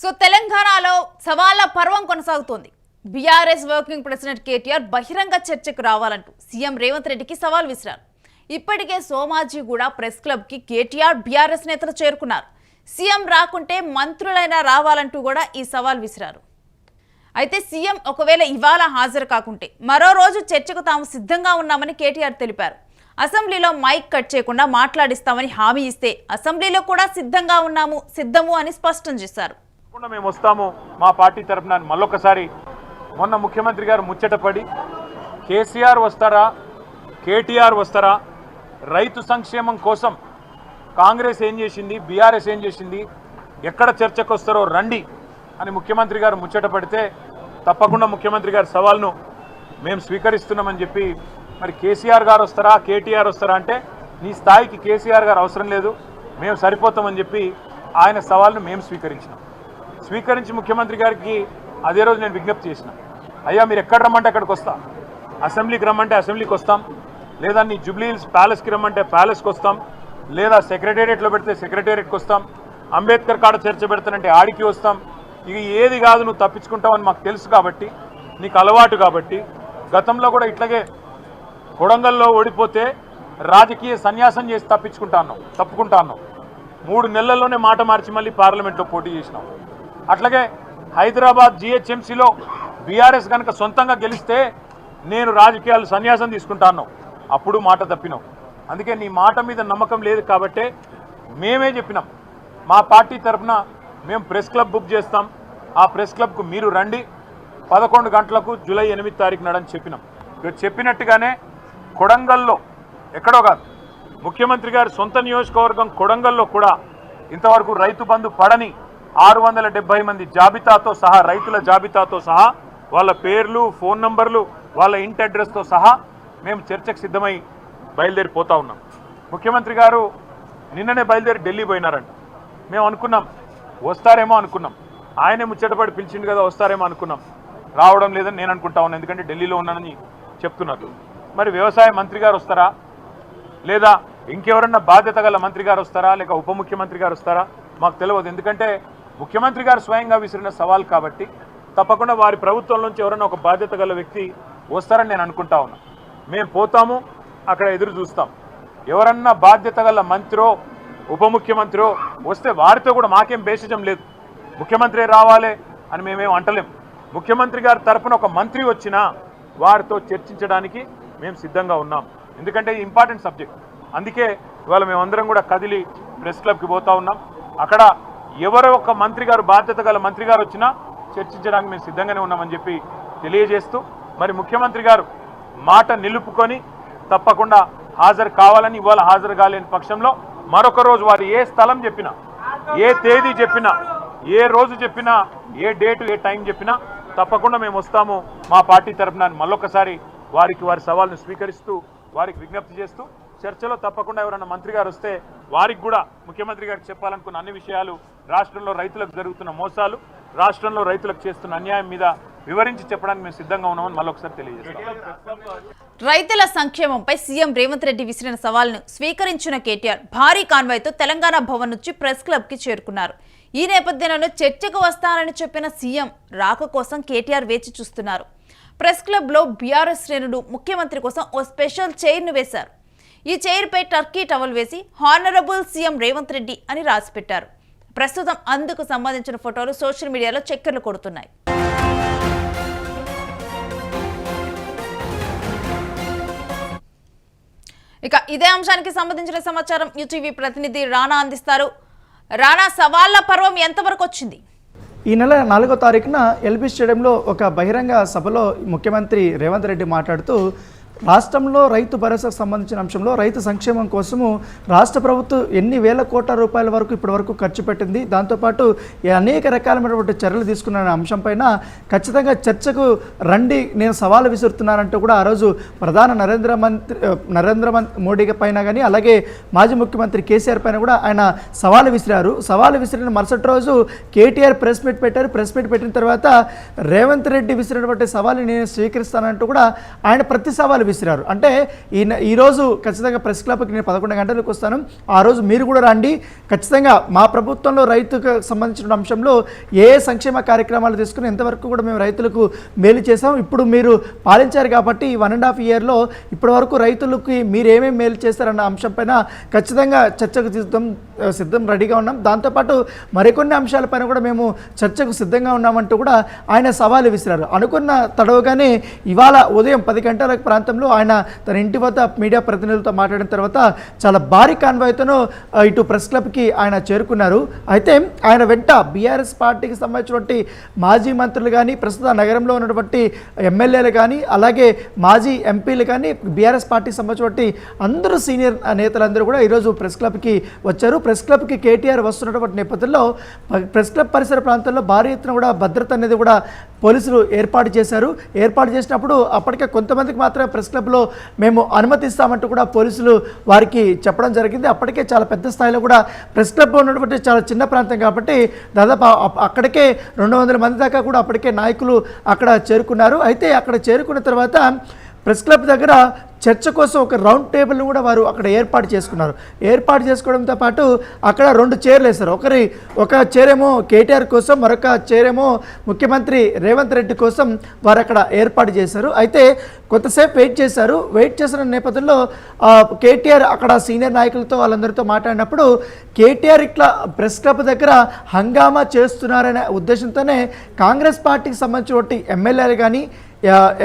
So తెలంగాణలో సవాళ్ళ పర్వం కొనసాగుతోంది. బీఆర్ఎస్ వర్కింగ్ ప్రెసిడెంట్ కేటీఆర్ బహిరంగ చర్చకు రావాలంటూ సీఎం రేవంత్ రెడ్డికి సవాల్ విసిరారు. ఇప్పటికే సోమాజిగూడ ప్రెస్ క్లబ్కి కేటీఆర్ బీఆర్ఎస్ నేతలు చేరుకున్నారు. సీఎం రాకుంటే మంత్రులైనా రావాలంటూ కూడా ఈ సవాల్ విసిరారు. అయితే సీఎం ఒకవేళ ఇవాళ హాజరు కాకుంటే మరో రోజు చర్చకు తాము సిద్ధంగా ఉన్నామని కేటీఆర్ తెలిపారు. అసెంబ్లీలో మైక్ కట్ చేయకుండా మాట్లాడిస్తామని హామీ ఇస్తే అసెంబ్లీలో కూడా సిద్ధంగా ఉన్నాము సిద్ధము అని స్పష్టం చేశారు. తప్పకుండా మేము వస్తాము. మా పార్టీ తరఫున మళ్ళొకసారి మొన్న ముఖ్యమంత్రి గారు ముచ్చటపడి కేసీఆర్ వస్తారా కేటీఆర్ వస్తారా రైతు సంక్షేమం కోసం కాంగ్రెస్ ఏం చేసింది బీఆర్ఎస్ ఏం చేసింది ఎక్కడ చర్చకు వస్తారో రండి అని ముఖ్యమంత్రి గారు ముచ్చట పడితే తప్పకుండా ముఖ్యమంత్రి గారి సవాల్ను మేము స్వీకరిస్తున్నామని చెప్పి మరి కేసీఆర్ గారు వస్తారా కేటీఆర్ వస్తారా అంటే నీ స్థాయికి కేసీఆర్ గారు అవసరం లేదు మేము సరిపోతామని చెప్పి ఆయన సవాల్ను మేము స్వీకరించినాం. స్వీకరించి ముఖ్యమంత్రి గారికి అదే రోజు నేను విజ్ఞప్తి చేసిన. అయ్యా మీరు ఎక్కడ రమ్మంటే అక్కడికి వస్తా. అసెంబ్లీకి రమ్మంటే అసెంబ్లీకి వస్తాం. లేదా నీ జూబ్లీ హిల్స్ ప్యాలెస్కి రమ్మంటే ప్యాలెస్కి వస్తాం. లేదా సెక్రటేరియట్లో పెడితే సెక్రటేరియట్కి వస్తాం. అంబేద్కర్ కాడ చర్చ పెడతానంటే ఆడికి వస్తాం. ఇక ఏది కాదు నువ్వు తప్పించుకుంటావని మాకు తెలుసు కాబట్టి నీకు అలవాటు కాబట్టి గతంలో కూడా ఇట్లాగే కొడంగల్లో ఓడిపోతే రాజకీయ సన్యాసం చేసి తప్పించుకుంటాను తప్పుకుంటాను మూడు నెలల్లోనే మాట మార్చి మళ్ళీ పార్లమెంట్లో పోటీ చేసినాం అట్లాగే హైదరాబాద్ జిహెచ్ఎంసీలో బీఆర్ఎస్ కనుక సొంతంగా గెలిస్తే నేను రాజకీయాలు సన్యాసం తీసుకుంటాను. అప్పుడు మాట తప్పినాం. అందుకే నీ మాట మీద నమ్మకం లేదు కాబట్టే మేమే చెప్పినాం. మా పార్టీ తరఫున మేము ప్రెస్ క్లబ్ బుక్ చేస్తాం. ఆ ప్రెస్ క్లబ్కు మీరు రండి. పదకొండు గంటలకు జూలై ఎనిమిది తారీఖు నాడని చెప్పినాం. ఇక చెప్పినట్టుగానే కొడంగల్లో ఎక్కడో కాదు ముఖ్యమంత్రి గారి సొంత నియోజకవర్గం కొడంగల్లో కూడా ఇంతవరకు రైతు బంధు పడని ఆరు వందల డెబ్బై మంది జాబితాతో సహా రైతుల జాబితాతో సహా వాళ్ళ పేర్లు ఫోన్ నంబర్లు వాళ్ళ ఇంటి అడ్రస్తో సహా మేము చర్చకు సిద్ధమై బయలుదేరిపోతా ఉన్నాం. ముఖ్యమంత్రి గారు నిన్ననే బయలుదేరి ఢిల్లీ పోయినారంట. మేము అనుకున్నాం వస్తారేమో అనుకున్నాం. ఆయనే ముచ్చటపడి పిలిచిండు కదా వస్తారేమో అనుకున్నాం. రావడం లేదని నేను అనుకుంటా ఉన్నాను ఎందుకంటే ఢిల్లీలో ఉన్నానని చెప్తున్నారు. మరి వ్యవసాయ మంత్రి గారు వస్తారా? లేదా ఇంకెవరన్నా బాధ్యత గల మంత్రి గారు వస్తారా? లేక ఉప ముఖ్యమంత్రి గారు వస్తారా? మాకు తెలియదు. ఎందుకంటే ముఖ్యమంత్రి గారు స్వయంగా విసిరిన సవాల్ కాబట్టి తప్పకుండా వారి ప్రభుత్వం నుంచి ఎవరైనా ఒక బాధ్యత గల వ్యక్తి వస్తారని నేను అనుకుంటా ఉన్నా. మేము పోతాము అక్కడ ఎదురు చూస్తాం. ఎవరన్నా బాధ్యత గల మంత్రో ఉప ముఖ్యమంత్రో వస్తే వారితో కూడా మాకేం భేషజం లేదు. ముఖ్యమంత్రి రావాలి అని మేమేం అంటలేం. ముఖ్యమంత్రి గారి తరపున ఒక మంత్రి వచ్చినా వారితో చర్చించడానికి మేము సిద్ధంగా ఉన్నాం. ఎందుకంటే ఈ ఇంపార్టెంట్ సబ్జెక్ట్. అందుకే ఇవాళ మేమందరం కూడా కదిలి ప్రెస్ క్లబ్కి పోతా ఉన్నాం. అక్కడ ఎవరో ఒక మంత్రి గారు బాధ్యత గల మంత్రి గారు వచ్చినా చర్చించడానికి మేము సిద్ధంగానే ఉన్నామని చెప్పి తెలియజేస్తూ మరి ముఖ్యమంత్రి గారు మాట నిలుపుకొని తప్పకుండా హాజరు కావాలని ఇవాళ హాజరు కాలేని పక్షంలో మరొక రోజు వారు ఏ స్థలం చెప్పినా ఏ తేదీ చెప్పినా ఏ రోజు చెప్పినా ఏ డేటు ఏ టైం చెప్పినా తప్పకుండా మేము వస్తాము. మా పార్టీ తరఫున మళ్ళొకసారి వారికి వారి సవాల్ను స్వీకరిస్తూ వారికి విజ్ఞప్తి చేస్తూ చర్చలో తప్పకుండా ఎవరైనా మంత్రి గారు వస్తే వారికి కూడా ముఖ్యమంత్రి గారికి చెప్పాలనుకున్న అన్ని విషయాలు రాష్ట్రంలో రైతులకు జరుగుతున్న మోసాలు రాష్ట్రంలో రైతులకు చేస్తున్న అన్యాయం మీద వివరించి చెప్పడానికి మేము సిద్ధంగా ఉన్నామని మళ్ళొకసారి తెలియజేస్తాం. రైతుల సంక్షేమంపై సీఎం రేవంత్ రెడ్డి విసిరిన సవాల్ను స్వీకరించిన కేటీఆర్ భారీ కాన్వాయ్తో తెలంగాణ భవన్ నుంచి ప్రెస్ క్లబ్కి చేరుకున్నారు. ఈ నేపథ్యంలో చర్చకు వస్తానని చెప్పిన సీఎం రాక కోసం కేటీఆర్ వేచి చూస్తున్నారు. ప్రెస్ క్లబ్లో బీఆర్ఎస్ శ్రేణులు ముఖ్యమంత్రి కోసం ఓ స్పెషల్ చైర్ను వేశారు. ఈ చైర్పై టర్కీ టవల్ వేసి హానరబుల్ సీఎం రేవంత్ రెడ్డి అని రాసిపెట్టారు. ప్రస్తుతం అందుకు సంబంధించిన ఫోటోలు సోషల్ మీడియాలో చక్కర్లు కొడుతున్నాయి. ఇక ఇదే అంశానికి సంబంధించిన సమాచారం యూటీవీ ప్రతినిధి రానా అందిస్తారు. రానా సవాళ్ళ పర్వం ఎంతవరకు వచ్చింది? ఈ నెల నాలుగో తారీఖున ఎల్బీ స్టేడియంలో ఒక బహిరంగ సభలో ముఖ్యమంత్రి రేవంత్ రెడ్డి మాట్లాడుతూ రాష్ట్రంలో రైతు భరోసాకు సంబంధించిన అంశంలో రైతు సంక్షేమం కోసము రాష్ట్ర ప్రభుత్వం ఎన్ని వేల కోట్ల రూపాయల వరకు ఇప్పటి వరకు ఖర్చు పెట్టింది. దాంతోపాటు అనేక రకాలైనటువంటి చర్యలు తీసుకున్న అంశంపైన ఖచ్చితంగా చర్చకు రండి నేను సవాలు విసురుతున్నానంటూ కూడా ఆ రోజు ప్రధాన నరేంద్ర మంత్రి నరేంద్ర మోడీ పైన కానీ అలాగే మాజీ ముఖ్యమంత్రి కేసీఆర్ పైన కూడా ఆయన సవాలు విసిరారు. సవాలు విసిరిన మరుసటి రోజు కేటీఆర్ ప్రెస్ మీట్ పెట్టారు. ప్రెస్ మీట్ పెట్టిన తర్వాత రేవంత్ రెడ్డి విసిరినటువంటి సవాలు నేను స్వీకరిస్తానంటూ కూడా ఆయన ప్రతి సవాలు విసిరారు. అంటే ఈ ఈరోజు ఖచ్చితంగా ప్రెస్ క్లబ్కి నేను పదకొండు గంటలకు వస్తాను. ఆ రోజు మీరు కూడా రండి. ఖచ్చితంగా మా ప్రభుత్వంలో రైతుకు సంబంధించిన అంశంలో ఏ సంక్షేమ కార్యక్రమాలు తీసుకుని ఎంతవరకు కూడా మేము రైతులకు మేలు చేసాం ఇప్పుడు మీరు పాలించారు కాబట్టి ఈ వన్ అండ్ హాఫ్ ఇయర్లో ఇప్పటి వరకు రైతులకి మీరు ఏమేమి మేలు చేస్తారన్న అంశం పైన ఖచ్చితంగా చర్చకు సిద్ధం సిద్ధం రెడీగా ఉన్నాం. దాంతోపాటు మరికొన్ని అంశాలపైన కూడా మేము చర్చకు సిద్ధంగా ఉన్నామంటూ కూడా ఆయన సవాలు విసిరారు. అనుకున్న తడవగానే ఇవాళ ఉదయం పది గంటల ప్రాంతం ప్రాంతంలో ఆయన తన ఇంటి వద్ద మీడియా ప్రతినిధులతో మాట్లాడిన తర్వాత చాలా భారీ కాన్వాయ్తోనూ ఇటు ప్రెస్ క్లబ్కి ఆయన చేరుకున్నారు. అయితే ఆయన వెంట బీఆర్ఎస్ పార్టీకి సంబంధించినటువంటి మాజీ మంత్రులు కానీ ప్రస్తుత నగరంలో ఉన్నటువంటి ఎమ్మెల్యేలు కానీ అలాగే మాజీ ఎంపీలు కానీ బీఆర్ఎస్ పార్టీకి సంబంధించినటువంటి అందరూ సీనియర్ నేతలందరూ కూడా ఈరోజు ప్రెస్ క్లబ్కి వచ్చారు. ప్రెస్ క్లబ్కి కేటీఆర్ వస్తున్నటువంటి నేపథ్యంలో ప్రెస్ క్లబ్ పరిసర ప్రాంతాల్లో భారీ ఎత్తున కూడా భద్రత అనేది కూడా పోలీసులు ఏర్పాటు చేశారు. ఏర్పాటు చేసినప్పుడు అప్పటికే కొంతమందికి మాత్రమే ప్రెస్ క్లబ్లో మేము అనుమతిస్తామంటూ కూడా పోలీసులు వారికి చెప్పడం జరిగింది. అప్పటికే చాలా పెద్ద స్థాయిలో కూడా ప్రెస్ క్లబ్ ఉన్నటువంటి చాలా చిన్న ప్రాంతం కాబట్టి దాదాపు అక్కడికే రెండు వందల మంది దాకా కూడా అప్పటికే నాయకులు అక్కడ చేరుకున్నారు. అయితే అక్కడ చేరుకున్న తర్వాత ప్రెస్ క్లబ్ దగ్గర చర్చ కోసం ఒక రౌండ్ టేబుల్ కూడా వారు అక్కడ ఏర్పాటు చేసుకున్నారు. ఏర్పాటు చేసుకోవడంతో పాటు అక్కడ రెండు చైర్లు వేశారు. ఒకరి ఒక చైరేమో కేటీఆర్ కోసం మరొక చైరేమో ముఖ్యమంత్రి రేవంత్ రెడ్డి కోసం వారు అక్కడ ఏర్పాటు చేశారు. అయితే కొంతసేపు వెయిట్ చేశారు. వెయిట్ చేసిన నేపథ్యంలో కేటీఆర్ అక్కడ సీనియర్ నాయకులతో వాళ్ళందరితో మాట్లాడినప్పుడు కేటీఆర్ ఇట్లా ప్రెస్ క్లబ్ దగ్గర హంగామా చేస్తున్నారనే ఉద్దేశంతోనే కాంగ్రెస్ పార్టీకి సంబంధించినటువంటి ఎమ్మెల్యేలు కానీ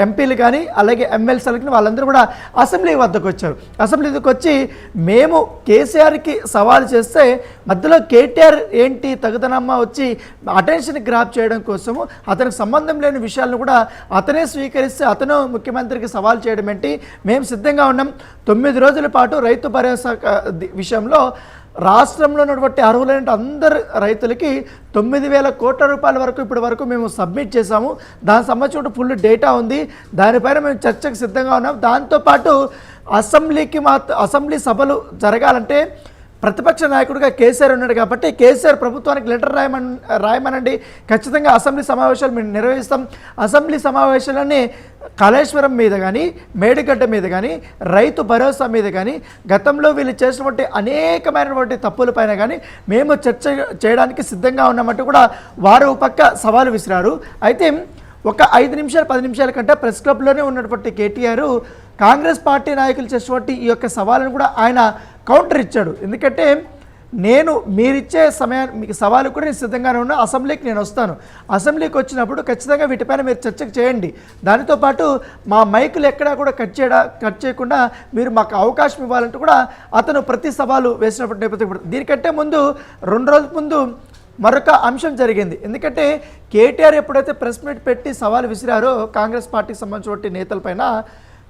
ఎంపీలు కానీ అలాగే ఎమ్మెల్సీలకి వాళ్ళందరూ కూడా అసెంబ్లీ వద్దకు వచ్చారు. అసెంబ్లీ వద్దకు వచ్చి మేము కేసీఆర్కి సవాల్ చేస్తే మధ్యలో కేటీఆర్ ఏంటి తగుదనమ్మ వచ్చి అటెన్షన్ గ్రాప్ చేయడం కోసము అతనికి సంబంధం లేని విషయాలను కూడా అతనే స్వీకరిస్తే అతను ముఖ్యమంత్రికి సవాల్ చేయడం ఏంటి? మేము సిద్ధంగా ఉన్నాం. తొమ్మిది రోజుల పాటు రైతు భరోసా విషయంలో రాష్ట్రంలో ఉన్నటువంటి అర్హులైన అందరు రైతులకి తొమ్మిది వేల కోట్ల రూపాయల వరకు ఇప్పటి వరకు మేము సబ్మిట్ చేశాము. దానికి సంబంధించిన ఫుల్ డేటా ఉంది. దానిపైన మేము చర్చకు సిద్ధంగా ఉన్నాం. దాంతోపాటు అసెంబ్లీకి మాత్రం అసెంబ్లీ సభలు జరగాలంటే ప్రతిపక్ష నాయకుడిగా కేసీఆర్ ఉన్నాడు కాబట్టి కేసీఆర్ ప్రభుత్వానికి లెటర్ రాయమన్ రాయమనండి. ఖచ్చితంగా అసెంబ్లీ సమావేశాలు మేము నిర్వహిస్తాం. అసెంబ్లీ సమావేశాలన్నీ కాళేశ్వరం మీద కానీ మేడిగడ్డ మీద కానీ రైతు భరోసా మీద కానీ గతంలో వీళ్ళు చేసినటువంటి అనేకమైనటువంటి తప్పులపైన కానీ మేము చర్చ చేయడానికి సిద్ధంగా ఉన్నామంటూ కూడా వారు పక్క సవాలు విసిరారు. అయితే ఒక ఐదు నిమిషాలు పది నిమిషాల కంటే ప్రెస్ క్లబ్లోనే ఉన్నటువంటి కేటీఆర్ కాంగ్రెస్ పార్టీ నాయకులు చేసినటువంటి ఈ యొక్క సవాళ్ళను కూడా ఆయన కౌంటర్ ఇచ్చాడు. ఎందుకంటే నేను మీరిచ్చే సమయాన్ని మీకు సవాలు కూడా నేను సిద్ధంగానే ఉన్నా అసెంబ్లీకి నేను వస్తాను. అసెంబ్లీకి వచ్చినప్పుడు ఖచ్చితంగా వీటిపైన మీరు చర్చకు చేయండి. దానితో పాటు మా మైకులు ఎక్కడా కూడా కట్ చేయడా కట్ చేయకుండా మీరు మాకు అవకాశం ఇవ్వాలంటూ కూడా అతను ప్రతి సవాలు వేసినప్పుడు నేపథ్యం దీనికంటే ముందు రెండు రోజుల ముందు మరొక అంశం జరిగింది. ఎందుకంటే కేటీఆర్ ఎప్పుడైతే ప్రెస్ మీట్ పెట్టి సవాల్ విసిరారో కాంగ్రెస్ పార్టీకి సంబంధించినటువంటి నేతలపైన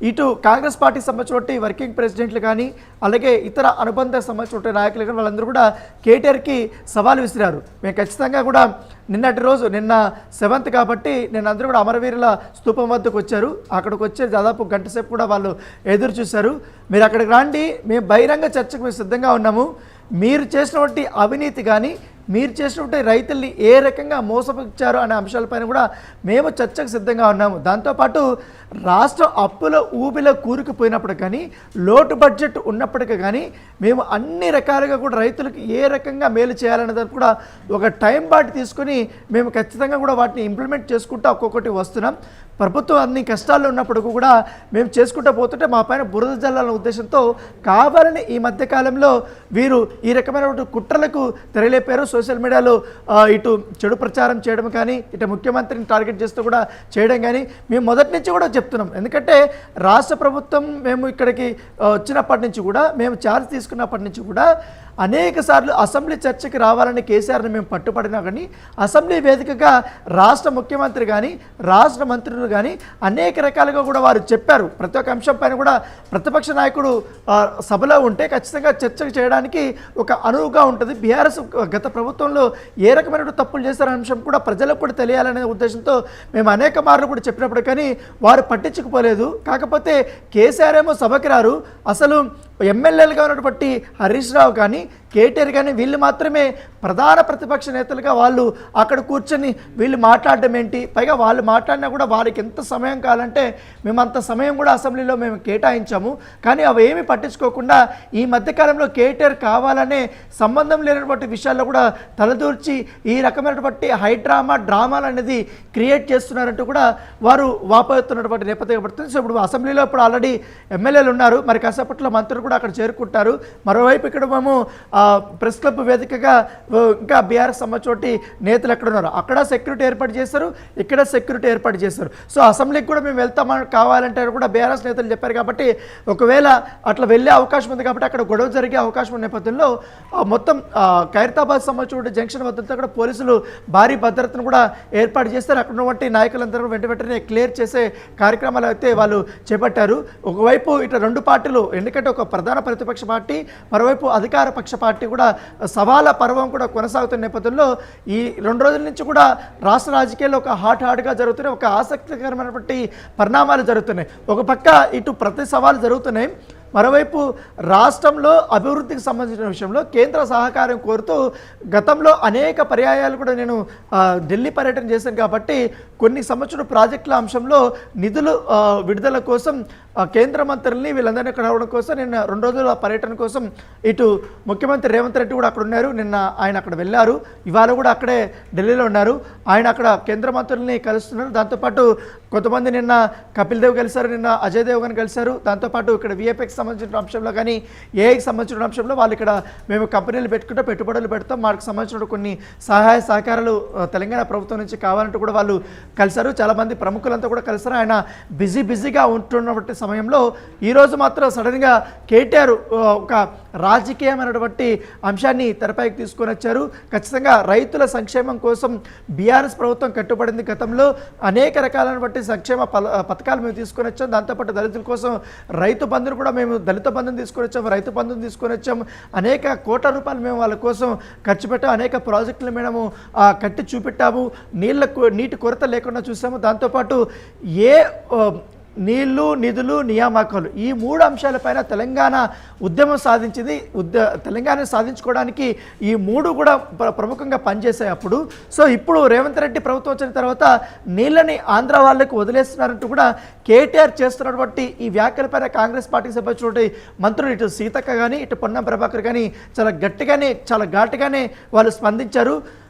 ఇటు కాంగ్రెస్ పార్టీకి సంబంధించినటువంటి వర్కింగ్ ప్రెసిడెంట్లు కానీ అలాగే ఇతర అనుబంధ సంబంధించినటువంటి నాయకులు కానీ వాళ్ళందరూ కూడా కేటీఆర్కి సవాల్ విసిరారు. మేము ఖచ్చితంగా కూడా నిన్నటి రోజు నిన్న సెవెంత్ కాబట్టి నేను అందరూ కూడా అమరవీరుల స్థూపం వద్దకు వచ్చారు. అక్కడికి వచ్చే దాదాపు గంట సేపు కూడా వాళ్ళు ఎదురు చూశారు. మీరు అక్కడికి రాండి మేము బహిరంగ చర్చకు మేము సిద్ధంగా ఉన్నాము. మీరు చేసినటువంటి అవినీతి కానీ మీరు చేసినటువంటి రైతుల్ని ఏ రకంగా మోసపుచ్చారు అనే అంశాలపైన కూడా మేము చర్చకు సిద్ధంగా ఉన్నాము. దాంతోపాటు రాష్ట్ర అప్పుల ఊబిలో కూరుకుపోయినప్పుడు కానీ లోటు బడ్జెట్ ఉన్నప్పటికీ కానీ మేము అన్ని రకాలుగా కూడా రైతులకు ఏ రకంగా మేలు చేయాలనే దానికి కూడా ఒక టైం బాటి తీసుకొని మేము ఖచ్చితంగా కూడా వాటిని ఇంప్లిమెంట్ చేసుకుంటూ ఒక్కొక్కటి వస్తున్నాం. ప్రభుత్వం అన్ని కష్టాల్లో ఉన్నప్పుడు కూడా మేము చేసుకుంటూ పోతుంటే మా పైన బురద జల్లాలన్న ఉద్దేశంతో కావాలని ఈ మధ్యకాలంలో వీరు ఈ రకమైనటువంటి కుట్రలకు తెరలేపారు. సోషల్ మీడియాలో ఇటు చెడు ప్రచారం చేయడం కానీ ఇటు ముఖ్యమంత్రిని టార్గెట్ చేస్తూ కూడా చేయడం కానీ మేము మొదటి నుంచి కూడా చెప్తున్నాం. ఎందుకంటే రాష్ట్ర ప్రభుత్వం మేము ఇక్కడికి వచ్చినప్పటి నుంచి కూడా మేము ఛార్జ్ తీసుకున్నప్పటి నుంచి కూడా అనేక సార్లు అసెంబ్లీ చర్చకి రావాలని కేసీఆర్ని మేము పట్టుపడినా కానీ అసెంబ్లీ వేదికగా రాష్ట్ర ముఖ్యమంత్రి కానీ రాష్ట్ర మంత్రులు కానీ అనేక రకాలుగా కూడా వారు చెప్పారు. ప్రతి ఒక్క అంశం పైన కూడా ప్రతిపక్ష నాయకుడు సభలో ఉంటే ఖచ్చితంగా చర్చకు చేయడానికి ఒక అనువుగా ఉంటుంది. బీఆర్ఎస్ గత ప్రభుత్వంలో ఏ రకమైన తప్పులు చేశారనే అంశం కూడా ప్రజలకు కూడా తెలియాలనే ఉద్దేశంతో మేము అనేక మార్లు కూడా చెప్పినప్పుడు కానీ వారు పట్టించుకుపోలేదు. కాకపోతే కేసీఆర్ ఏమో సభకి రారు. అసలు ఎమ్మెల్యేలుగా ఉన్నటువంటి హరీష్ రావు కానీ కేటీఆర్ కానీ వీళ్ళు మాత్రమే ప్రధాన ప్రతిపక్ష నేతలుగా వాళ్ళు అక్కడ కూర్చొని వీళ్ళు మాట్లాడడం ఏంటి? పైగా వాళ్ళు మాట్లాడినా కూడా వారికి ఎంత సమయం కావాలంటే మేము అంత సమయం కూడా అసెంబ్లీలో మేము కేటాయించాము. కానీ అవి ఏమీ పట్టించుకోకుండా ఈ మధ్యకాలంలో కేటీఆర్ కావాలనే సంబంధం లేనటువంటి విషయాల్లో కూడా తలదూర్చి ఈ రకమైనటువంటి హైడ్రామా డ్రామాలు అనేది క్రియేట్ చేస్తున్నారంటూ కూడా వారు వాపోతున్నటువంటి నేపథ్యం పడుతుంది సో ఇప్పుడు అసెంబ్లీలో ఇప్పుడు ఆల్రెడీ ఎమ్మెల్యేలు ఉన్నారు. మరి కాసేపట్లో మంత్రులు కూడా అక్కడ చేరుకుంటారు. మరోవైపు ఇక్కడ మేము ప్రెస్ క్లబ్ వేదికగా ఇంకా బీఆర్ఎస్ సంబంధించి నేతలు ఎక్కడ ఉన్నారు అక్కడ సెక్యూరిటీ ఏర్పాటు చేశారు. ఇక్కడ సెక్యూరిటీ ఏర్పాటు చేశారు. సో అసెంబ్లీకి కూడా మేము వెళ్తామని కావాలంటే కూడా బీఆర్ఎస్ నేతలు చెప్పారు కాబట్టి ఒకవేళ అట్లా వెళ్ళే అవకాశం ఉంది కాబట్టి అక్కడ గొడవ జరిగే అవకాశం ఉన్న నేపథ్యంలో మొత్తం ఖైరతాబాద్ సంబంధించిన జంక్షన్ వద్ద కూడా పోలీసులు భారీ భద్రతను కూడా ఏర్పాటు చేస్తారు అక్కడ ఉన్నటువంటి నాయకులందరూ వెంట వెంటనే క్లియర్ చేసే కార్యక్రమాలు అయితే వాళ్ళు చేపట్టారు. ఒకవైపు ఇట్లా రెండు పార్టీలు ఎందుకంటే ఒక ప్రధాన ప్రతిపక్ష పార్టీ మరోవైపు అధికార పక్ష పార్టీ కూడా సవాల పర్వం కూడా కొనసాగుతున్న నేపథ్యంలో ఈ రెండు రోజుల నుంచి కూడా రాష్ట్ర రాజకీయాల్లో ఒక హాట్ హాట్గా జరుగుతున్నాయి ఒక ఆసక్తికరమైనటువంటి పరిణామాలు జరుగుతున్నాయి. ఒక పక్క ఇటు ప్రతి సవాలు జరుగుతున్నాయి మరోవైపు రాష్ట్రంలో అభివృద్ధికి సంబంధించిన విషయంలో కేంద్ర సహకారం కోరుతూ గతంలో అనేక పర్యాయాలు కూడా నేను ఢిల్లీ పర్యటన చేశాను కాబట్టి కొన్ని సంవత్సరం ప్రాజెక్టుల అంశంలో నిధులు విడుదల కోసం కేంద్ర మంత్రుల్ని వీళ్ళందరినీ ఇక్కడ రావడం కోసం నిన్న రెండు రోజుల పర్యటన కోసం ఇటు ముఖ్యమంత్రి రేవంత్ రెడ్డి కూడా అక్కడ ఉన్నారు. నిన్న ఆయన అక్కడ వెళ్ళారు. ఇవాళ కూడా అక్కడే ఢిల్లీలో ఉన్నారు. ఆయన అక్కడ కేంద్ర మంత్రుల్ని కలుస్తున్నారు. దాంతోపాటు కొంతమంది నిన్న కపిల్ దేవ్ కలిశారు నిన్న అజయ్ దేవ్ గారిని కలిశారు దాంతోపాటు ఇక్కడ విఏపీకి సంబంధించిన అంశంలో కానీ ఏఐకి సంబంధించిన అంశంలో వాళ్ళు ఇక్కడ మేము కంపెనీలు పెట్టుకుంటే పెట్టుబడులు పెడతాం. వాటికి సంబంధించిన కొన్ని సహాయ సహకారాలు తెలంగాణ ప్రభుత్వం నుంచి కావాలంటూ కూడా వాళ్ళు కలిశారు. చాలామంది ప్రముఖులంతా కూడా కలిశారు. ఆయన బిజీ బిజీగా ఉంటున్నటువంటి సమయంలో ఈరోజు మాత్రం సడన్గా కేటీఆర్ ఒక రాజకీయమైనటువంటి అంశాన్ని తెరపైకి తీసుకొని వచ్చారు. ఖచ్చితంగా రైతుల సంక్షేమం కోసం బీఆర్ఎస్ ప్రభుత్వం కట్టుబడింది గతంలో. అనేక రకాలైనటువంటి సంక్షేమ పల- పథకాలు మేము తీసుకొని వచ్చాం. దాంతోపాటు దళితుల కోసం రైతు బంధును కూడా మేము దళిత బంధుని తీసుకొని వచ్చాం రైతు బంధుని తీసుకొని వచ్చాం. అనేక కోట్ల రూపాయలు మేము వాళ్ళ కోసం ఖర్చు పెట్టాం. అనేక ప్రాజెక్టులు మేము ఆ, కట్టి చూపెట్టాము. నీళ్ళ నీటి కొరత లేకుండా చూసాము. దాంతోపాటు ఏ నీళ్ళు నిధులు నియామకాలు. ఈ మూడు అంశాలపైన తెలంగాణ ఉద్యమం సాధించింది. ఉద్య తెలంగాణ సాధించుకోవడానికి ఈ మూడు కూడా ప్ర- ప్రముఖంగా పనిచేసాయి అప్పుడు. సో ఇప్పుడు రేవంత్ రెడ్డి ప్రభుత్వం వచ్చిన తర్వాత నీళ్ళని ఆంధ్ర వాళ్ళకి వదిలేస్తున్నారంటూ కూడా కేటీఆర్ చేస్తున్నటువంటి ఈ వ్యాఖ్యలపైన కాంగ్రెస్ పార్టీకి సంబంధించినటువంటి మంత్రులు ఇటు సీతక్క కానీ ఇటు పొన్నం ప్రభాకర్ కానీ చాలా గట్టిగానే చాలా ఘాటుగానే వాళ్ళు స్పందించారు.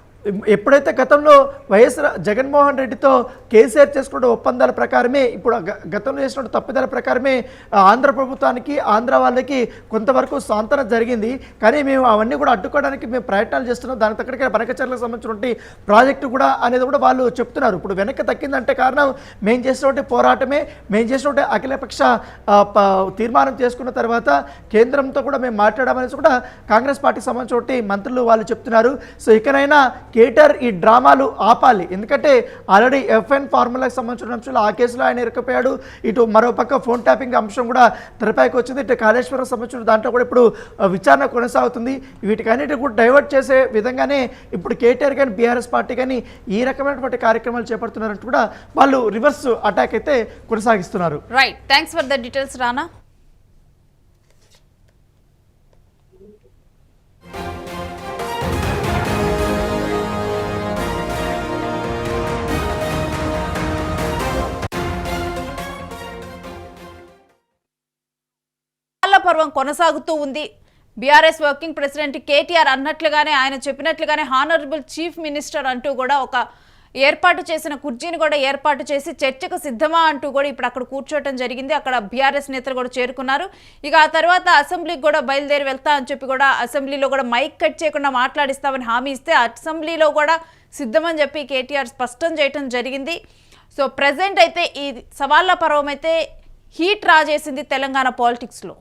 ఎప్పుడైతే గతంలో వైఎస్ జగన్మోహన్ రెడ్డితో కేసీఆర్ చేసుకున్న ఒప్పందాల ప్రకారమే ఇప్పుడు గతంలో చేసిన తప్పిదాల ప్రకారమే ఆంధ్ర ప్రభుత్వానికి ఆంధ్ర వాళ్ళకి కొంతవరకు సాంతన జరిగింది. కానీ మేము అవన్నీ కూడా అడ్డుకోవడానికి మేము ప్రయత్నాలు చేస్తున్నాం. దానికి తగ్గట్టుగా బనకచర్లకు సంబంధించినటువంటి ప్రాజెక్టు కూడా అనేది కూడా వాళ్ళు చెప్తున్నారు. ఇప్పుడు వెనక్కి తగ్గిందంటే కారణం మేము చేసినటువంటి పోరాటమే మేము చేసినటువంటి అఖిలపక్ష తీర్మానం చేసుకున్న తర్వాత కేంద్రంతో కూడా మేము మాట్లాడామనేసి కూడా కాంగ్రెస్ పార్టీకి సంబంధించిన మంత్రులు వాళ్ళు చెప్తున్నారు. సో ఇకనైనా కేటర్ ఈ డ్రామాలు ఆపాలి. ఎందుకంటే ఆల్రెడీ ఎఫ్ఎన్ ఫార్ములాకి సంబంధించిన అంశాలు ఆ కేసులో ఆయన ఇరకపోయాడు ఇటు మరోపక్క ఫోన్ ట్యాపింగ్ అంశం కూడా తెరపైకి వచ్చింది. ఇటు కాళేశ్వరం సంబంధించిన దాంట్లో కూడా ఇప్పుడు విచారణ కొనసాగుతుంది. వీటికన్నిటి కూడా డైవర్ట్ చేసే విధంగానే ఇప్పుడు కేటీఆర్ కానీ బీఆర్ఎస్ పార్టీ కానీ ఈ రకమైనటువంటి కార్యక్రమాలు చేపడుతున్నారంటూ కూడా వాళ్ళు రివర్స్ అటాక్ అయితే కొనసాగిస్తున్నారు. Right thanks for the details రానా పర్వం కొనసాగుతూ ఉంది. బీఆర్ఎస్ వర్కింగ్ ప్రెసిడెంట్ కేటీఆర్ అన్నట్లుగానే ఆయన చెప్పినట్లుగానే హానరబుల్ చీఫ్ మినిస్టర్ అంటూ కూడా ఒక ఏర్పాటు చేసిన కుర్చీని కూడా ఏర్పాటు చేసి చర్చకు సిద్ధమా అంటూ కూడా ఇప్పుడు అక్కడ కూర్చోవటం జరిగింది. అక్కడ బీఆర్ఎస్ నేతలు కూడా చేరుకున్నారు. ఇక ఆ తర్వాత అసెంబ్లీకి కూడా బయలుదేరి వెళ్తా అని చెప్పి కూడా అసెంబ్లీలో కూడా మైక్ కట్ చేయకుండా మాట్లాడిస్తామని హామీ ఇస్తే అసెంబ్లీలో కూడా సిద్ధమని చెప్పి కేటీఆర్ స్పష్టం చేయటం జరిగింది. సో ప్రజెంట్ అయితే ఈ సవాళ్ళ పర్వం అయితే హీట్ రాజేసింది తెలంగాణ పాలిటిక్స్లో.